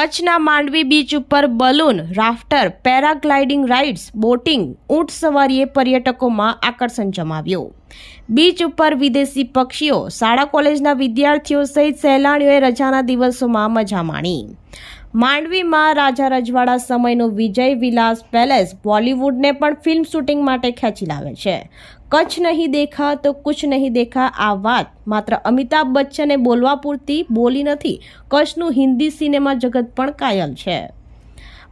કચ્છના માંડવી બીચ ઉપર balloon, rafter, paragliding rides, boating, ઊંટ સવારીએ પર્યટકોમાં આકર્ષણ જમાવ્યું. બીચ ઉપર વિદેશી પક્ષીઓ, શાળા કોલેજના વિદ્યાર્થીઓ સહિત સહેલાણીઓએ રજાના દિવસોમાં મજા માણી. માંડવીમાં રાજા રજવાડા સમયનું વિજય વિલાસ પેલેસ બોલિવૂડને પણ ફિલ્મ શૂટિંગ માટે ખેંચી લાવે છે. કચ્છ નહીં દેખા તો કુછ નહીં દેખા આ વાત. માત્ર અમિતાભ બચ્ચને બોલવા પૂરતી બોલી નથી. કચ્છનું હિન્દી સિનેમા જગત પણ કાયલ છે.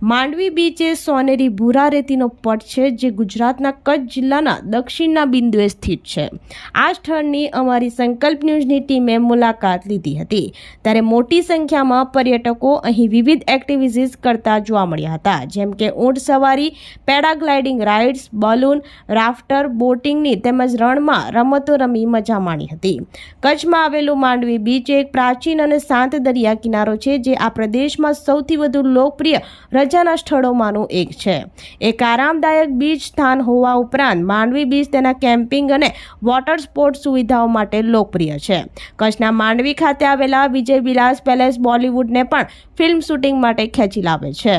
માંડવી બીચ એ સોનેરી ભૂરા રેતીનો પટ છે, જે ગુજરાતના કચ્છ જિલ્લાના દક્ષિણના બિંદુએ સ્થિત છે. આ સ્થળની અમારી સંકલ્પ ન્યૂઝની ટીમે મુલાકાત લીધી હતી. ત્યારે મોટી સંખ્યામાં પર્યટકો અહીં વિવિધ એક્ટિવિટીઝ કરતા જોવા મળ્યા હતા, જેમ કે ઊંટ સવારી, પેરાગ્લાઇડિંગ રાઇડ્સ, બલૂન, રાફ્ટર, બોટિંગની તેમજ રણમાં રમતો રમી મજા માણી હતી. કચ્છમાં આવેલું માંડવી બીચ એક પ્રાચીન અને શાંત દરિયા કિનારો છે, જે આ પ્રદેશમાં સૌથી વધુ લોકપ્રિય રજાના સ્થળોમાંનું એક છે. એક આરામદાયક બીચ સ્થાન હોવા ઉપરાંત માંડવી બીચ તેના કેમ્પિંગ અને વોટર સ્પોર્ટ્સ સુવિધાઓ માટે લોકપ્રિય છે. કચ્છના માંડવી ખાતે આવેલા વિજય વિલાસ પેલેસ બોલિવૂડને પણ ફિલ્મ શૂટિંગ માટે ખેંચી લાવે છે.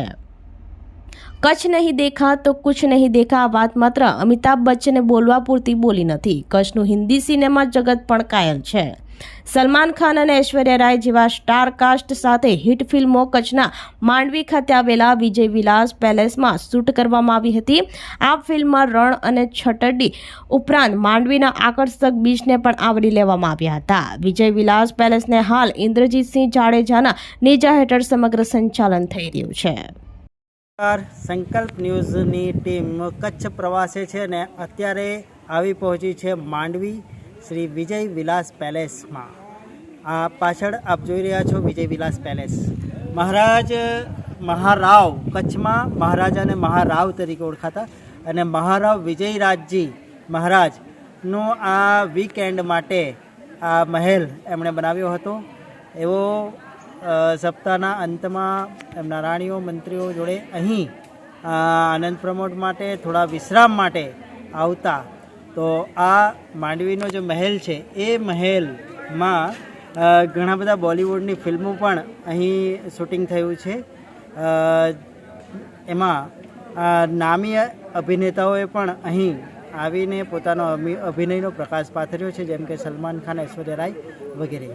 કચ્છ નહીં દેખા તો કુછ નહીં દેખા આ વાત માત્ર અમિતાભ બચ્ચને બોલવા પૂરતી બોલી નથી. કચ્છનું હિન્દી સિનેમા જગત પણ કાયલ છે. સલમાન ખાન અને ઐશ્વર્યા રાય જેવા સ્ટાર કાસ્ટ સાથે હિટ ફિલ્મો કચ્છના માંડવી ખાતે આવેલા વિજય વિલાસ પેલેસમાં શૂટ કરવામાં આવી હતી. આ ફિલ્મમાં રણ અને છટરડી ઉપરાંત માંડવીના આકર્ષક બીચને પણ આવરી લેવામાં આવ્યા હતા. વિજય વિલાસ પેલેસને હાલ ઇન્દ્રજીતસિંહ જાડેજાના નેજા હેઠળ સમગ્ર સંચાલન થઈ રહ્યું છે. સંકલ્પ ન્યૂઝની ટીમ કચ્છ પ્રવાસે છે ને અત્યારે આવી પહોંચી છે માંડવી. શ્રી વિજય વિલાસ પેલેસમાં. આ પાછળ આપ જોઈ રહ્યા છો વિજય વિલાસ પેલેસ. મહારાજ, મહારાવ, કચ્છમાં મહારાજા અને મહારાવ તરીકે ઓળખાતા અને મહારાવ વિજયરાજજી મહારાજનો આ વીકેન્ડ માટે આ મહેલ એમણે બનાવ્યો હતો. એવો સપ્તાહના અંતમાં એમના રાણીઓ, મંત્રીઓ જોડે અહીં આનંદ પ્રમોટ માટે, થોડા વિશ્રામ માટે આવતા તો આ માંડવીનો જે મહેલ છે, એ મહેલમાં ઘણા બધા બોલિવૂડની ફિલ્મો પણ અહીં શૂટિંગ થયું છે. એમાં નામી અભિનેતાઓએ પણ અહીં આવીને પોતાનો અભિ- અભિનયનો પ્રકાશ પાથર્યો છે, જેમ કે સલમાન ખાન, ઐશ્વર્યા રાય વગેરે.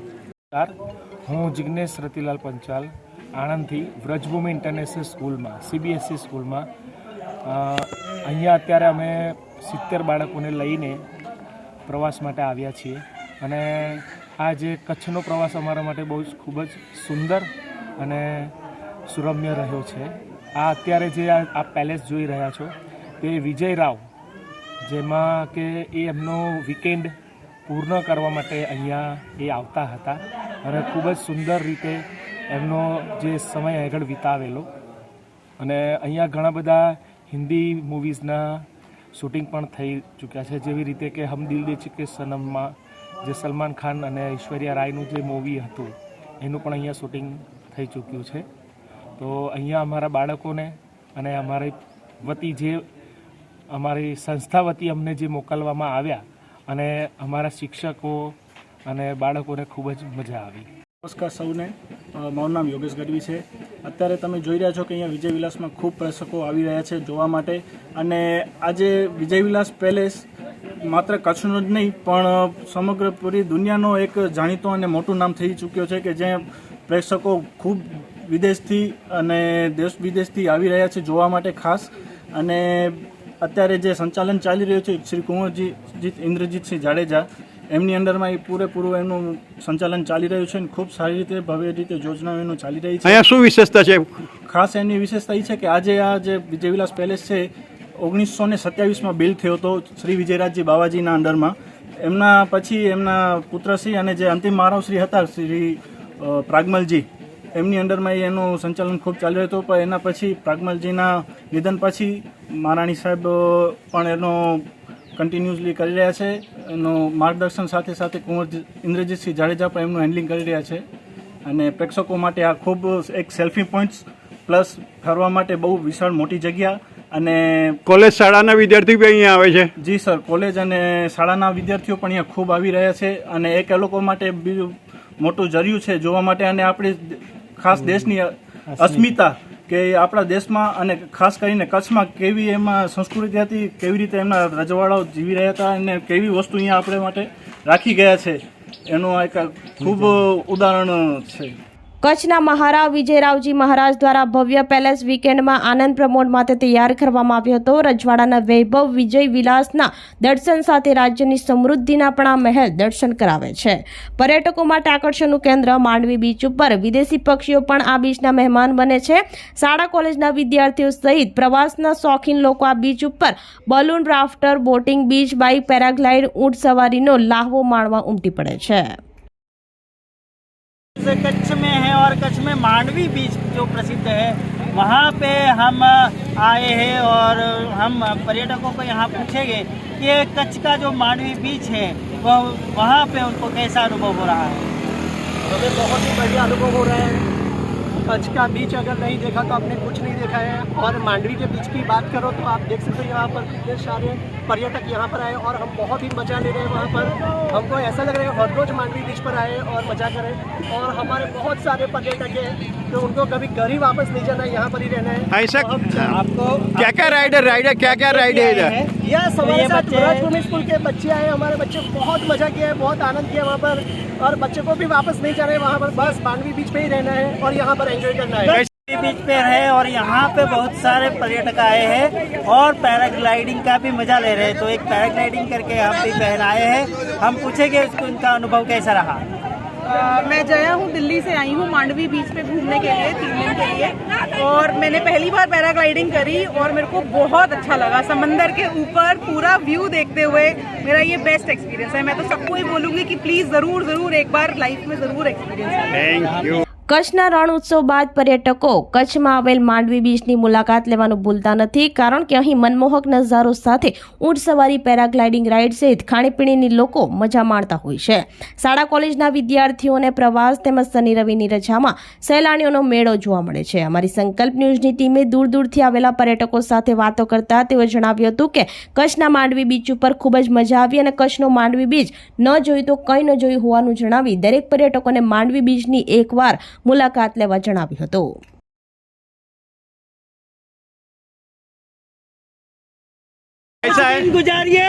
હું જિજ્ઞેશ રતિલાલ પંચાલ, આણંદથી વ્રજભૂમિ ઇન્ટરનેશનલ સ્કૂલમાં, સીબીએસઈ સ્કૂલમાં અહીંયા અત્યારે અમે સિત્તેર બાળકોને લઈને પ્રવાસ માટે આવ્યા છીએ. અને આ જે કચ્છનો પ્રવાસ અમારા માટે બહુ જ ખૂબ જ સુંદર અને સુરમ્ય રહ્યો છે. આ અત્યારે જે આ પેલેસ જોઈ રહ્યા છો, તે વિજય રાવ, જેમાં કે એ એમનો વીકેન્ડ પૂર્ણ કરવા માટે અહીંયા એ આવતા હતા અને ખૂબ જ સુંદર રીતે એમનો જે સમય આગળ વિતાવેલો. અને અહીંયા ઘણા બધા હિન્દી મૂવીઝના શૂટિંગ પણ થઈ ચૂક્યા છે. જેવી રીતે કે હમ દિલ દે ચુકે સનમમાં જે સલમાન ખાન અને ઐશ્વર્યા રાયનું જે મૂવી હતું, એનું પણ અહીંયા શૂટિંગ થઈ ચૂક્યું છે. તો અહીંયા અમારા બાળકોને અને અમારી વતી જે, અમારી સંસ્થા વતી અમને જે મોકલવામાં આવ્યા અને અમારા શિક્ષકો અને બાળકોને ખૂબ જ મજા આવી. નમસ્કાર સૌને. મારું નામ યોગેશ ગઢવી છે. અત્યારે તમે જોઈ રહ્યા છો કે અહીંયા વિજય વિલાસમાં ખૂબ પ્રેક્ષકો આવી રહ્યા છે જોવા માટે. અને આજે વિજય વિલાસ પેલેસ માત્ર કચ્છનો જ નહીં, પણ સમગ્ર પૂરી દુનિયાનો એક જાણીતો અને મોટું નામ થઈ ચૂક્યો છે કે જે પ્રેક્ષકો ખૂબ વિદેશથી અને દેશ વિદેશથી આવી રહ્યા છે જોવા માટે ખાસ. અને અત્યારે જે સંચાલન ચાલી રહ્યું છે, શ્રી કુંવરજી, જીત ઇન્દ્રજીતસિંહ જાડેજા એમની અંડરમાં એ પૂરેપૂરું એનું સંચાલન ચાલી રહ્યું છે અને ખૂબ સારી રીતે ભવ્ય રીતે યોજનાઓ એનું ચાલી રહી છે. અહીંયા શું વિશેષતા છે? ખાસ એની વિશેષતા એ છે કે આજે આ જે વિજયવિલાસ પેલેસ છે ઓગણીસો ને સત્યાવીસમાં બિલ્ડ થયો હતો શ્રી વિજયરાજજી બાવાજીના અંડરમાં. એમના પછી એમના પુત્રશ્રી અને જે અંતિમ મહારાવશ્રી હતા શ્રી પ્રાગમલજી એમની અંડરમાં એનું સંચાલન ખૂબ ચાલી રહ્યું હતું. પણ એના પછી પ્રાગમલજીના નિધન પછી મહારાણી સાહેબ પણ એનો કન્ટિન્યુઅસલી કરી રહ્યા છે. એનો માર્ગદર્શન સાથે સાથે કુંવર ઇન્દ્રજીતસિંહ જાડેજા પણ એમનું હેન્ડલિંગ કરી રહ્યા છે. અને પ્રેક્ષકો માટે આ ખૂબ એક સેલ્ફી પોઈન્ટ્સ પ્લસ ફરવા માટે બહુ વિશાળ મોટી જગ્યા. અને કોલેજ શાળાના વિદ્યાર્થી પણ અહીંયા આવે છે? જી સર કોલેજ અને શાળાના વિદ્યાર્થીઓ પણ અહીંયા ખૂબ આવી રહ્યા છે. અને એક એ લોકો માટે બીજું મોટું જર્યું છે જોવા માટે. અને આપણી ખાસ દેશની અસ્મિતા કે આપણા દેશમાં અને ખાસ કરીને કચ્છમાં કેવી એમાં સંસ્કૃતિ હતી, કેવી રીતે એમના રજવાડાઓ જીવી રહ્યા હતા અને કેવી વસ્તુ અહીંયા આપણે માટે રાખી ગયા છે, એનું એક ખૂબ ઉદાહરણ છે. કચ્છના મહારાવ વિજયરાવજી મહારાજ દ્વારા ભવ્ય પેલેસ વીકેન્ડમાં આનંદ પ્રમોદ માટે તૈયાર કરવામાં આવ્યો હતો. રજવાડાના વૈભવ વિજય વિલાસના દર્શન સાથે રાજ્યની સમૃદ્ધિના પણ આ મહેલ દર્શન કરાવે છે. પર્યટકો માટે આકર્ષણનું કેન્દ્ર માંડવી બીચ ઉપર. વિદેશી પક્ષીઓ પણ આ બીચના મહેમાન બને છે. શાળા કોલેજના વિદ્યાર્થીઓ સહિત પ્રવાસના શોખીન લોકો આ બીચ ઉપર. Balloon rafter boating beach bike paraglide ઊંટ સવારીનો લાહવો માણવા ઉમટી પડે છે. कच्छ में है और कच्छ में मांडवी बीच जो प्रसिद्ध है, वहाँ पे हम आए हैं और हम पर्यटकों को यहाँ पूछेंगे कि कच्छ का जो मांडवी बीच है वो वहाँ पे उनको कैसा अनुभव हो रहा है? हमें बहुत ही बढ़िया अनुभव हो रहा है। कच्छ का बीच अगर नहीं देखा तो आपने कुछ नहीं देखा है। और मांडवी के बीच की बात करो तो आप देख सकते हो यहाँ पर कितने सारे पर्यटक यहाँ पर आए और हम बहुत ही मज़ा ले रहे हैं वहाँ पर। हमको ऐसा लग रहा है हर रोज मांडवी बीच पर आए और मज़ा करें। और हमारे बहुत सारे पर्यटक हैं तो उनको कभी घर ही वापस नहीं जाना है यहाँ पर ही रहना है। ऐसा तो आपको क्या क्या राइड है राइड है क्या क्या राइड है इधर? यह तो हमारे साथ स्कूल के बच्चे आए हमारे बच्चे बहुत मज़ा किया है बहुत आनंद किया वहाँ पर। और बच्चे को भी वापस नहीं जाना है वहाँ पर बस मांडवी बीच पे ही रहना है और यहाँ पर एंजॉय करना है। बीच पे है और यहाँ पे बहुत सारे पर्यटक आए हैं और पैराग्लाइडिंग का भी मज़ा ले रहे हैं। तो एक पैराग्लाइडिंग करके हम भी पहन आए हैं। हम पूछेंगे उसको इनका अनुभव कैसा रहा? आ, मैं जया हूँ दिल्ली से आई हूँ मांडवी बीच पे घूमने के लिए तीन दिन के लिए। और मैंने पहली बार पैराग्लाइडिंग करी और मेरे को बहुत अच्छा लगा। समंदर के ऊपर पूरा व्यू देखते हुए मेरा ये बेस्ट एक्सपीरियंस है। मैं तो सबको ही बोलूँगी कि प्लीज़ ज़रूर ज़रूर एक बार लाइफ में ज़रूर एक्सपीरियंस थैंक यू કચ્છના રણ ઉત્સવ બાદ પર્યટકો કચ્છમાં આવેલ માંડવી બીચની મુલાકાત લેવાનું ભૂલતા નથી, કારણ કે અહીં મનમોહક નજારો સાથે ઊંટ સવારી પેરાગ્લાઇડિંગ રાઇડ સહિત ખાણીપીણીની લોકો મજા માણતા હોય છે. શાળા, કોલેજના વિદ્યાર્થીઓને પ્રવાસ તેમજ શનિ રવિની રજામાં સહેલાણીઓનો મેળો જોવા મળે છે. અમારી સંકલ્પ ન્યૂઝની ટીમે દૂર દૂરથી આવેલા પર્યટકો સાથે વાતો કરતા તેઓએ જણાવ્યું હતું કે, કચ્છના માંડવી બીચ ઉપર ખૂબ જ મજા આવી અને કચ્છનો માંડવી બીચ ન જોયું તો કંઈ ન જોયું હોવાનું જણાવી દરેક પર્યટકોને માંડવી બીચની એકવાર મુલાકાત લેવા જણાવ્યું હતું कैसा है गुजारिए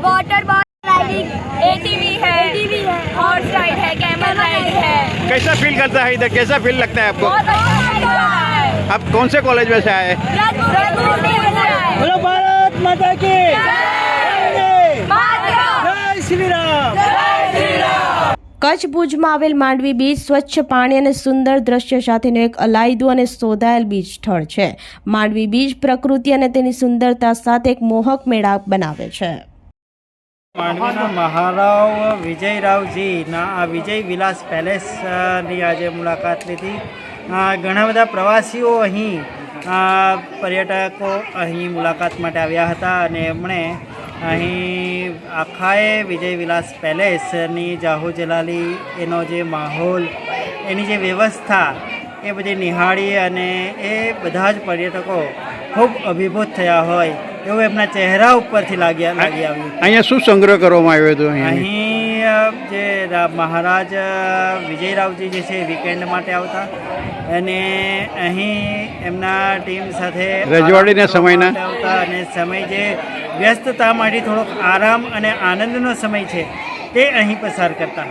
वाटर बॉल राइडिंग एटीवी है एटीवी है हॉर्स राइड है कैमल राइड है कैसा फील करता है इधर कैसा फील लगता है आपको बहुत अच्छा लग रहा है आप कौन से कॉलेज में से आए रजपुर में है। बोलो भारत माता की કચ્છ ભુજમાં આવેલ માંડવી બીચ સ્વચ્છ પાણી અને સુંદર દ્રશ્ય સાથેનું એક અલાયદું અને શોધાયેલ બીચ સ્થળ છે. માંડવી બીચ પ્રકૃતિ અને તેની સુંદરતા સાથે એક મોહક મેળાપ બનાવે છે. માંડવીના મહારાવ વિજયરાવજીના, આ વિજય વિલાસ પેલેસની આજે મુલાકાત લીધી. ઘણા બધા પ્રવાસીઓ અહીં પર્યટકો અહીં મુલાકાત માટે આવ્યા હતા અને એમણે અહીં આખાએ વિજય વિલાસ પેલેસની જાહો જલાલી એનો જે માહોલ એની જે વ્યવસ્થા એ બધી નિહાળી અને એ બધા જ પર્યટકો ખૂબ અભિભૂત થયા હોય એવું એમના ચહેરા ઉપરથી લાગ્યા લાગી આવ્યું. અહીંયા શું સંગ્રહ કરવામાં આવ્યો હતો અહીં જે મહારાજ વિજયરાવજી જે છે વીકેન્ડ માટે આવતા. અને અહીં એમના ટીમ સાથે રજવાડીના સમયના? આવતા અને સમય જે વ્યસ્તતામાંથી થોડોક આરામ અને આનંદનો સમય છે તે અહીં પસાર કરતા.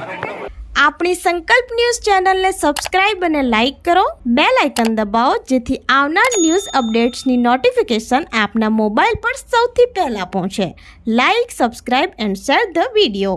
આપણી સંકલ્પ ન્યૂઝ ચેનલને સબસ્ક્રાઇબ અને લાઇક કરો. બે લાઇકન દબાવો, જેથી આવનાર ન્યૂઝ અપડેટ્સની નોટિફિકેશન આપના મોબાઈલ પર સૌથી પહેલાં પહોંચે. Like, subscribe and share the video.